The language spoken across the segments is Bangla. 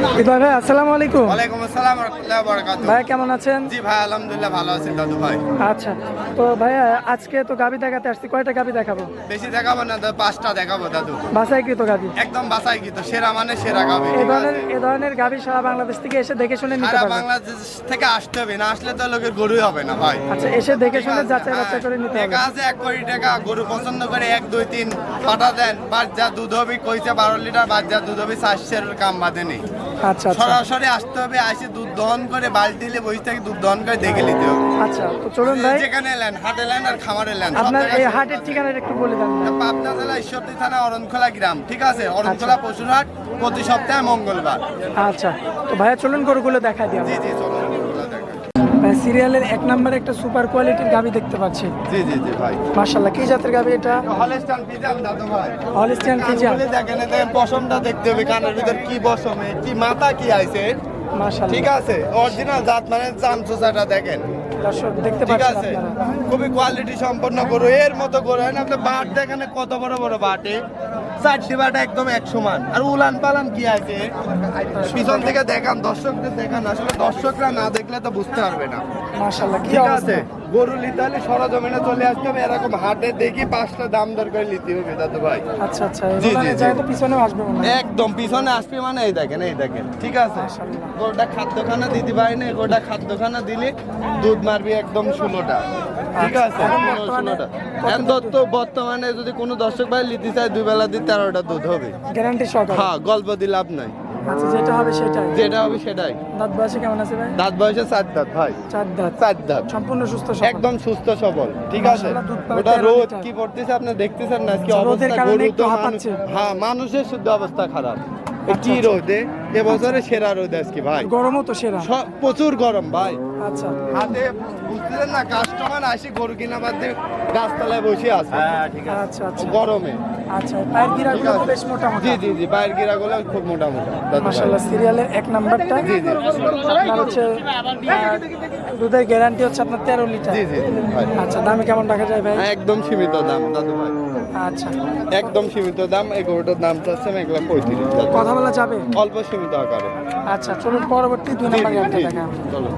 হৃদয় ভাই আসসালামু আলাইকুম। ওয়ালাইকুম আসসালাম রহমতুল্লাহ বরকাত ভাই কেমন আছেন? জি ভাই আলহামদুলিল্লাহ ভালো আছি দাদু ভাই। আচ্ছা তো ভাইয়া আজকে তো গাবি দেখাতে আসছি কয়টা গাবি দেখাবো? বেশি দেখাবো না দাদু পাঁচটা দেখাবো দাদু। বাসায় কি তো গাবি। একদম বাসাই কি তো সেরা মানে সেরা গাবে। এই ধরনের এই ধরনের গাবি সারা বাংলাদেশ থেকে এসে দেখে শুনে নিতে সারা বাংলাদেশ থেকে আসতে হবে না আসলে তো লোকের গরুই হবে না ভাই। আচ্ছা এসে দেখে শুনে যাচাই হ্যাঁ, বাছাই করে নিতে হবে। টাকা আছে এক কোটি টাকা গরু পছন্দ করে এক দুই তিন পাঠা দেন। যা দুধ হবি কইছে বারো লিটার বাদ যা দুধ হবি চারশের কাম বাদে নেই। আচ্ছা আচ্ছা। সরাসরি আসতে হবে আসে দুধ দহন করে বালতি দিলে বসে থেকে দুধ দহন করে দেখে নিতে হবে। আচ্ছা তো চলুন ভাই। যেখানে এলেন হাটে এলেন আর খামারে এলেন আপনার এই হাটের ঠিকানাটা একটু বলে দেন। পাবনা জেলা ঈশ্বরদী থানা অরণখোলা গ্রাম ঠিক আছে? অরণখোলা পশুরহাট প্রতি সপ্তাহে মঙ্গলবার। আচ্ছা তো ভাইয়া চলুন গরুগুলো দেখা দিও জি জি সিরিয়ালের এক নম্বরে একটা সুপার কোয়ালিটির গাবি দেখতে পাচ্ছি। জি জি জি ভাই। মার্শাল্লাহ কি জাতের গাবি এটা? হলস্টান পিজান দাদু ভাই। Holstein Friesian. কানগুলি দেখেন এতে পশমটা দেখতে হবে কানের ভিতর কি বসমে কি মাথা কি আইছে মার্শাল্লাহ ঠিক আছে অরিজিনাল জাত মানে চামচুসাটা দেখেন। দর্শক দেখতে ঠিক পাচ্ছেন আছে আপনারা। খুবই কোয়ালিটি সম্পন্ন গরু এর মতো গরু। হয় না আপনি বাট দেখেন কত বড় বড় বাটে। চারটি বাট একদম এক সমান। আর উলান পালান কি আছে? পিছন থেকে দেখান দর্শকদের দেখান। আসলে দর্শকরা না দেখলে তো বুঝতে পারবে না। কি আছে গরু নিতে হলে সরজমিনে চলে আসতে হবে। এরকম হাটে দেখি পাঁচটা দাম দর করে নিতে হবে দাদু ভাই। আচ্ছা আচ্ছা জি, জি। তো পিছনেও আসবে মনে একদম পিছনে আসবে মানে এই দেখেন এই দেখেন। ঠিক আছে। গোটা খাদ্যখানা দিতে পারি না গোটা খাদ্যখানা দিলে দুধ মারবি একদম ষোলোটা। ঠিক আছে। আচ্ছা, এখন বর্তমানে? দত্ত যদি কোনো দর্শক ভাই নিতে চায় দুই বেলা দিয়ে তেরোটা দুধ হবে। গ্যারান্টি সহকারে। হ্যাঁ গল্প দিয়ে লাভ নাই। আচ্ছা যেটা হবে সেটাই। যেটা হবে সেটাই। দাঁত বয়সে কেমন আছে ভাই? দাঁত বয়সে চার দাঁত ভাই। চার দাঁত। চার দাঁত। সম্পূর্ণ সুস্থ সবল। একদম সুস্থ সবল। ঠিক আছে? ওটা 13 রোদ কি পড়তেছে আপনি দেখতেছেন না কি অবস্থা গরু তো হ্যাঁ মানুষের শুদ্ধ অবস্থা খারাপ। কি আচ্ছা। রোদে এবছরে সেরা রোদ আজকে ভাই। গরমও তো সেরা। সব- প্রচুর গরম ভাই। আচ্ছা। হাতে বুঝতেছেন না কাস্টমার আসি গরু কিনা বাদ দিয়ে গাছতলায় বসে আছে। আচ্ছা আচ্ছা। গরমে। আচ্ছা পায়ের গিরা ঠিক বেশ মোটা মোটা জি জি জি বাইরের গিরা গুলো খুব মোটা মোটা মাশাআল্লাহ সিরিয়ালের এক নাম্বারটা। জি জি আপনার হচ্ছে দুধের গ্যারান্টি হচ্ছে আপনার তেরো লিটার। জি জি জি, আচ্ছা দামে কেমন রাখা যায় ভাই? একদম সীমিত দাম দাদু ভাই আচ্ছা। একদম সীমিত দাম এই গরুটার দাম চাচ্ছে এক লাখ পঁয়ত্রিশ কথা বলা যাবে? অল্প সীমিত আকারে। আচ্ছা চলুন পরবর্তী দুই নম্বর গাড়িটা জি চলো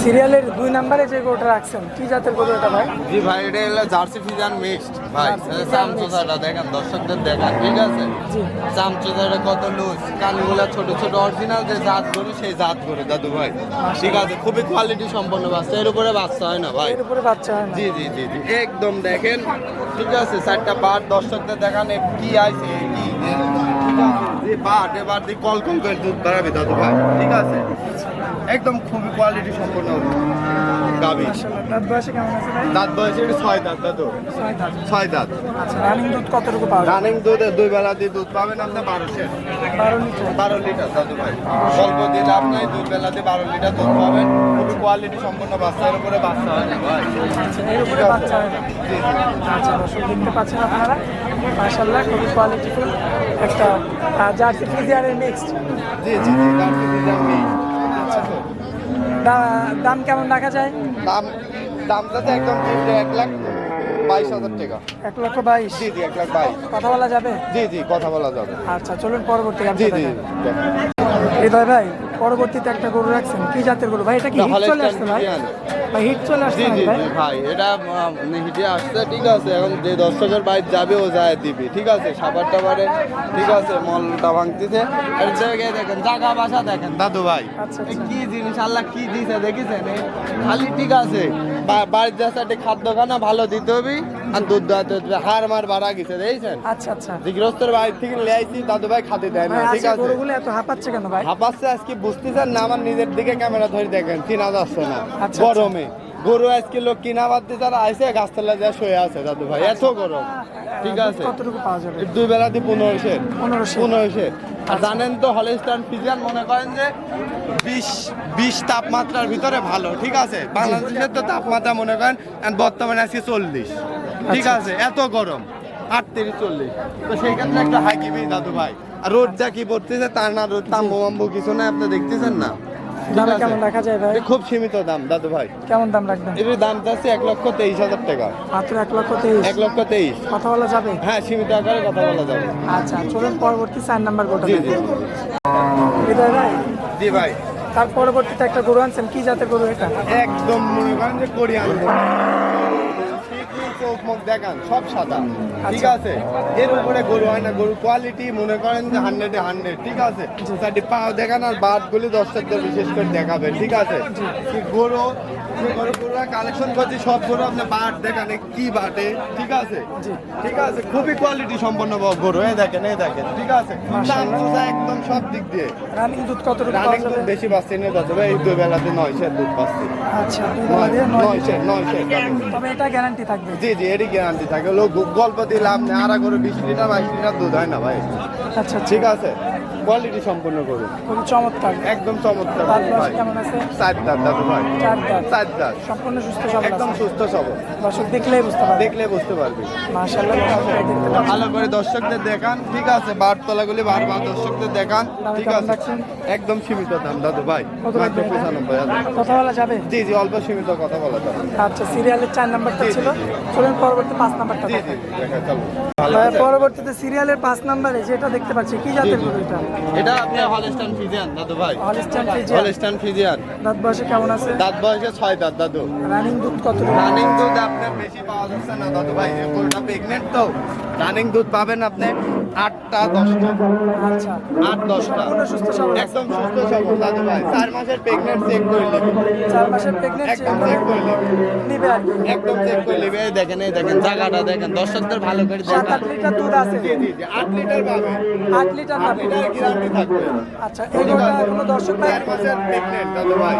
সিরিয়ালের দুই নাম্বারে যে গরুটা রাখছেন কি জাতের গরু এটা ভাই? জি ভাই এটা হলো জার্সি ফিজান মিক্সড ভাই জার্সি চামচোসাটা দেখেন দর্শকদের দেখান ঠিক আছে? জি। কত লুজ কানগুলা ছোট ছোট অরিজিনাল যে জাত গরু সেই জাত গরু দাদু ভাই। ঠিক আছে খুবই কোয়ালিটি সম্পন্ন বাচ্চা এর উপরে বাচ্চা হয় না ভাই? এর উপরে বাচ্চা হয় না। জি জি জি জি একদম দেখেন ঠিক আছে চারটা বার দর্শকদের দেখান কি আছে কি? যে বাট এবার দিয়ে কল কল করে দুধ বাড়াবে দাদু ভাই ঠিক আছে? একদম খুবই কোয়ালিটি সম্পন্ন গাবি দাঁত বয়সে কেমন আছে ভাই? দাঁত বয়সে এটা ছয় দাঁত ছয় দাঁত। ছয় দাঁত। আচ্ছা রানিং দুধ কতটুকু পাওয়া রানিং দুধে দুই বেলা দিয়ে দুধ পাবেন আপনি বারোশো বারো লিটার? বারো লিটার দাদু ভাই। অল্প দিলে আপনি দুই বারো লিটার দুধ পাবেন। খুবই কোয়ালিটি সম্পন্ন বাচ্চার উপরে বাচ্চা হয় না ভাই। আচ্ছা এর উপরে বাচ্চা হয় না? আচ্ছা দর্শক দেখতে পাচ্ছেন আপনারা? মাশাআল্লাহ খুবই কোয়ালিটিফুল একটা জার্সি ফ্রিজিয়ারের মিক্সড জি জি জি জার্সি ফিজান মিক্স দাম কেমন রাখা যায়? দাম দাম যাতে একদম এক লাখ বাইশ হাজার টাকা। এক লক্ষ বাইশ? জি জি এক লাখ বাইশ। কথা বলা যাবে? জি জি কথা বলা যাবে। আচ্ছা চলুন পরবর্তী জি জি। হৃদয় ভাই পরবর্তীতে একটা গরু রাখছেন। কি জাতের গরু? ভাই এটা কি হিট চলে আসছে ভাই? ভাই হিট চলে আসছে ভাই? ভাই এটা হিটে আসছে ঠিক আছে। এখন যে দর্শকের বাইরে যাবে ও যায় দিবি ঠিক আছে? সাবার টাবারে ঠিক আছে? মলটা ভাঙতেছে। আর জায়গায় দেখেন জায়গা বাসা দেখেন। দাদু ভাই আচ্ছা, আচ্ছা। কি জিনিস? আল্লাহ কি দিছে দেখেছেন? খালি ঠিক আছে। বাড়ির যাচ্ছে একটা খাদ্য খানা ভালো দিতে হবে আর দুধ হবে হার মার বাড়া গেছে দেখছেন? আচ্ছা আচ্ছা। গৃহস্থের বাড়ি থেকে নিয়ে আইছি দাদু ভাই খাতে দেয় না ঠিক আছে? গরুগুলো এত হাঁপাচ্ছে কেন ভাই? হাঁপাচ্ছে আজকে বুঝতেছেন না আমার নিজের দিকে ক্যামেরা ধরে দেখেন চিনা যাচ্ছে না। আচ্ছা, গরমে। গরু আজকে লোক কিনা বাদ দিয়ে যারা আইসে গাছতলা যা শুয়ে আছে দাদু ভাই। এত গরম। ঠিক আছে। কতটুকু পাওয়া যাবে? দুই বেলা দিয়ে পনেরো সের পনেরো সের। আর জানেন তো হলস্টান ফিজিয়ান মনে করেন যে বিশ বিশ তাপমাত্রার ভিতরে ভালো ঠিক আছে? বাংলাদেশের তো তাপমাত্রা মনে করেন বর্তমানে আজকে চল্লিশ। ঠিক আচ্ছা। আছে এত গরম আটত্রিশ চল্লিশ। তো সেই ক্ষেত্রে একটা হাই কিবি দাদু ভাই। আর রোদটা কি পড়তেছে তার না রোদ তাম্বু মাম্বু কিছু না আপনি দেখতেছেন না। দামে কেমন রাখা যায় ভাই খুব সীমিত দাম দাদু ভাই। কেমন দাম রাখবেন? দাম যাচ্ছে এক লক্ষ তেইশ হাজার টাকা। মাত্র এক লক্ষ তেইশ? এক লক্ষ তেইশ। কথা বলা যাবে? হ্যাঁ সীমিত আকারে কথা বলা যাবে। আচ্ছা চলুন পরবর্তী চার নাম্বার গোটা জি। জি ভাই? জি ভাই। তার পরবর্তীতে একটা গরু আনছেন কি জাতের গরু এটা? একদম মনে করেন যে কোরিয়ান চোখ মুখ দেখান সব সাদা। ঠিক আচ্ছা। আছে? এর উপরে গরু হয় না গরু কোয়ালিটি মনে করেন যে হান্ড্রেডে হান্ড্রেড ঠিক আছে? পা পাও দেখান আর বাদগুলি দর্শকদের বিশেষ করে দেখাবে ঠিক আছে? গরু যে কালেকশন করছি সব গরু আপনি বাট দেখান কি বাটে ঠিক আছে? ঠিক আছে খুবই কোয়ালিটি সম্পন্ন গরু এই দেখেন এই দেখেন ঠিক আছে? দাম সোজা একদম সব দিক দিয়ে। রানিং দুধ রানিং দুধ বেশি পাচ্ছি না এই দুই বেলাতে নয় সের দুধ পাচ্ছি। আচ্ছা নয় তবে এটা গ্যারান্টি থাকবে। জি জি এরই গ্যারান্টি থাকে। লোক গল্প দিলাম না আড়া করে বিশ লিটার বাইশ লিটার দুধ হয় না ভাই। আচ্ছা। ঠিক আছে? কোয়ালিটি সম্পূর্ণ করুন। খুবই চমৎকার। একদম চমৎকার। কেমন আছে? চার দাঁত দাদু ভাই চার দাঁত। চার দাঁত। সম্পূর্ণ সুস্থ সবল একদম সুস্থ সবল। দর্শক দেখলেই বুঝতে পারবে। দেখলেই বুঝতে পারবে। মাশাআল্লাহ। ভালো করে দর্শকদের দেখান। ঠিক আছে বার তলাগুলি বারবার দর্শকদের দেখান। ঠিক আছে। একদম সীমিত দাম। দাদু ভাই কত মাত্র? পঁচানব্বই কথা বলা যাবে? জি জি অল্প সীমিত কথা বলা যাবে। আচ্ছা সিরিয়ালের চার নাম্বারটা ছিল। চলুন পরবর্তী পাঁচ নাম্বারটা জি জি দেখা চলো? পরবর্তীতে সিরিয়ালের পাঁচ নাম্বারে যেটা দেখতে পাচ্ছি কি জাতের গরু এটা এটা আপনি হলস্টান ফিজিয়ান দাদু ভাই। হলিস্টান ফিজিয়ান হলস্টান ফিজিয়ান দাঁত বয়সে কেমন আছে? দাঁত বয়সে ছয় দাঁত দাদু। রানিং দুধ কত রানিং দুধ আপনার বেশি পাওয়া যাচ্ছে না দাদু ভাই। গরুটা প্রেগনেন্ট তো। রানিং দুধ পাবেন আপনি। আটটা দশটা। আচ্ছা। আট দশটা। একদম সুস্থ সবল দাদু ভাই। চার মাসের প্রেগনেন্ট চেক করে নেবে। চার মাসের প্রেগনেন্ট একদম চেক করে নেবে। একদম চেক করে নেবে। এই দেখেন এই দেখেন জায়গাটা দেখেন। দর্শকদের ভালো করে দেখান। লিটার দুধ আছে। জি জি লিটার পাবে। লিটার লিটার গ্যারান্টি থাকবে। আচ্ছা এই গরুটা কোনো দর্শক ভাই চার মাসের প্রেগনেন্ট দাদু ভাই।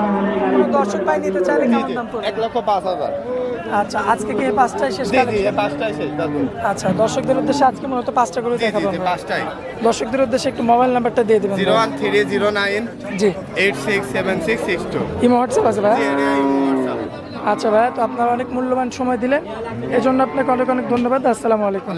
কোনো দর্শক ভাই নিতে চাইলে কেমন দাম পড়বে? এক লক্ষ পাঁচ হাজার। আচ্ছা আজকে কি পাঁচটায় শেষ জি জি পাঁচটাই শেষ দাদু। আচ্ছা দর্শকদের উদ্দেশ্যে আজকে মূলত পাঁচটা করে দেখাবো। জি পাঁচটাই দর্শকদের উদ্দেশ্যে একটু মোবাইল নাম্বারটা দিয়ে দেবেন zero one three zero nine জি। Eight six seven six six two. Imo WhatsApp আছে ভাই? আচ্ছা ভাই তো আপনারা অনেক মূল্যবান সময় দিলেন। এজন্য আপনাকে অনেক অনেক ধন্যবাদ। আসসালামু আলাইকুম।